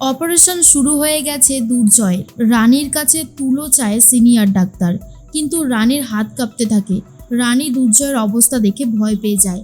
Operation শুরু হয়ে গেছে দুর্জয়। রানীর কাছে তুলো চায় সিনিয়র ডাক্তার, কিন্তু রানীর হাত কাঁপতে থাকে। রানী দুর্জয়ের অবস্থা দেখে ভয় পেয়ে যায়।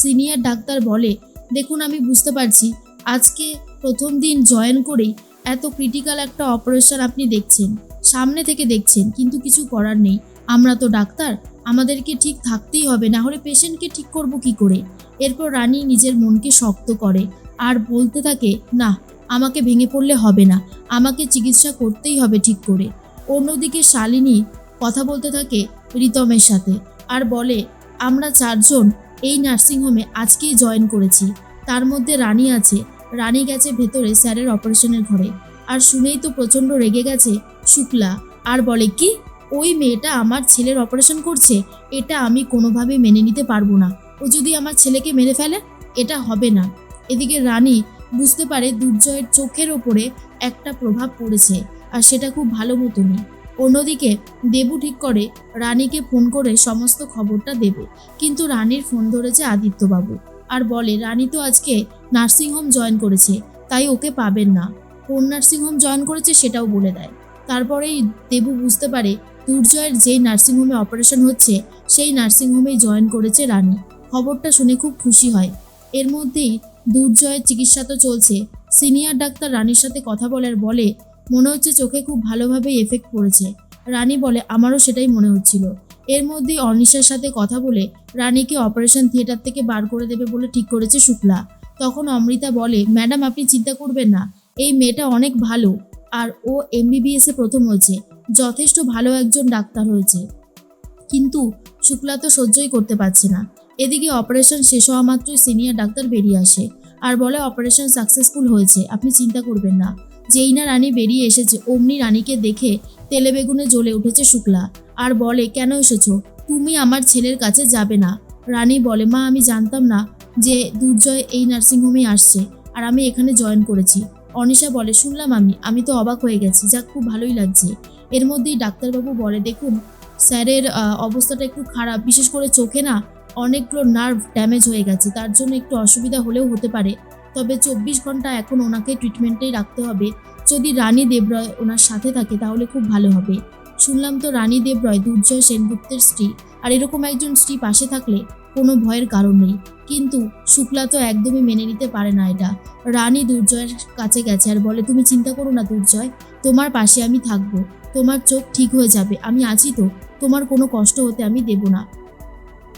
সিনিয়র ডাক্তার বলে, দেখুন, আমি বুঝতে পারছি। আজকে প্রথম দিন জয়েন করেই এত ক্রিটিক্যাল একটা অপারেশন আপনি দেখছেন, সামনে থেকে দেখছেন, কিন্তু কিছু করার নেই। আমরা তো ডাক্তার, আমাদেরকে ঠিক থাকতেই হবে, না হলে পেশেন্টকে ঠিক করব কি করে? এরপর রানী নিজের মনকে শক্ত করে, আর বলতে থাকে, না আমাকে ভেঙে পড়লে হবে না। আমাকে চিকিৎসা করতেই হবে ঠিক করে। অন্যদিকে শালিনী কথা বলতে থাকে রিতমের সাথে আর বলে, আমরা চারজন এই নার্সিংহোমে আজকেই জয়েন করেছি। তার মধ্যে রানী আছে। রানী গেছে ভেতরে স্যারের অপারেশনের ঘরে। আর শুনেই তো প্রচণ্ড রেগে গেছে শুক্লা। আর বলে, কি? ওই মেয়েটা আমার ছেলের অপারেশন করছে? এটা আমি কোনোভাবে মেনে নিতে পারব না। ও যদি আমার ছেলেকে মেরে ফেলে, এটা হবে না। এদিকে রানী বুঝতে পারে দুর্জয়ের চোখের ওপরে একটা প্রভাব পড়েছে, আর সেটা খুব ভালো মতনই অন্যদিকে, দেবু ঠিক করে রানীকে ফোন করে সমস্ত খবরটা দেবে। কিন্তু রানীর ফোন ধরেছে আদিত্যবাবু। আর বলে, রানী তো আজকে নার্সিংহোম জয়েন করেছে, তাই ওকে পাবেন না। কোন নার্সিংহোম জয়েন করেছে সেটাও বলে দেয়। তারপরেই দেবু বুঝতে পারে দুর্জয়ের যেই নার্সিংহোমে অপারেশন হচ্ছে, সেই নার্সিংহোমেই জয়েন করেছে রানী। খবরটা শুনে খুব খুশি হয়। এর মধ্যেই দুর্জয়ের চিকিৎসা তো চলছে। সিনিয়র ডাক্তার রানীর সাথে কথা বলার বলে, মনে হচ্ছে চোখে খুব ভালোভাবেই এফেক্ট পড়েছে। রানী বলে, আমারও সেটাই মনে হচ্ছিল। এর মধ্যেই অনিশার সাথে কথা বলে, রানীকে অপারেশন থিয়েটার থেকে বার করে দেবে বলে ঠিক করেছে শুক্লা। তখন অমৃতা বলে, ম্যাডাম, আপনি চিন্তা করবেন না। এই মেয়েটা অনেক ভালো। আর ও এমবিবিএসে প্রথম হয়েছে। যথেষ্ট ভালো একজন ডাক্তার হয়েছে। কিন্তু শুক্লা তো সহ্যই করতে পারছে না। এদিকে অপারেশন শেষ হওয়া মাত্রই সিনিয়র ডাক্তার বেরিয়ে আসে। আর বলে, অপারেশন সাকসেসফুল হয়েছে, আপনি চিন্তা করবেন না। যেই না রানী বেরিয়ে এসেছে, অমনি রানীকে দেখে তেলে বেগুনে জ্বলে উঠেছে শুক্লা। আর বলে, কেন এসেছ? তুমি আমার ছেলের কাছে যাবে না। রানী বলে, মা, আমি জানতাম না যে দুর্জয় এই নার্সিংহোমে আসছে, আর আমি এখানে জয়েন করেছি। অনিশা বলে, শুনলাম আমি আমি তো অবাক হয়ে গেছি, যাক, খুব ভালোই লাগছে। এর মধ্যেই ডাক্তারবাবু বলে, দেখুন, স্যারের অবস্থাটা একটু খারাপ, বিশেষ করে চোখে না? অনেকগুলো নার্ভ ড্যামেজ হয়ে গেছে। তার জন্য একটু অসুবিধা হলেও হতে পারে। তবে চব্বিশ ঘণ্টা এখন ওনাকে ট্রিটমেন্টেই রাখতে হবে। যদি রানী দেবরয় ওনার সাথে থাকে, তাহলে খুব ভালো হবে। শুনলাম তো রানী দেবরয় দুর্জয় সেনগুপ্তের স্ত্রী। আর এরকম একজন স্ত্রী পাশে থাকলে কোনো ভয়ের কারণ নেই। কিন্তু শুক্লা তো একদমই মেনে নিতে পারে না এটা। রানী দুর্জয়ের কাছে গেছে আর বলে, তুমি চিন্তা করো না দুর্জয়, তোমার পাশে আমি থাকব। তোমার চোখ ঠিক হয়ে যাবে। আমি আছি তো। তোমার কোনো কষ্ট হতে আমি দেব না।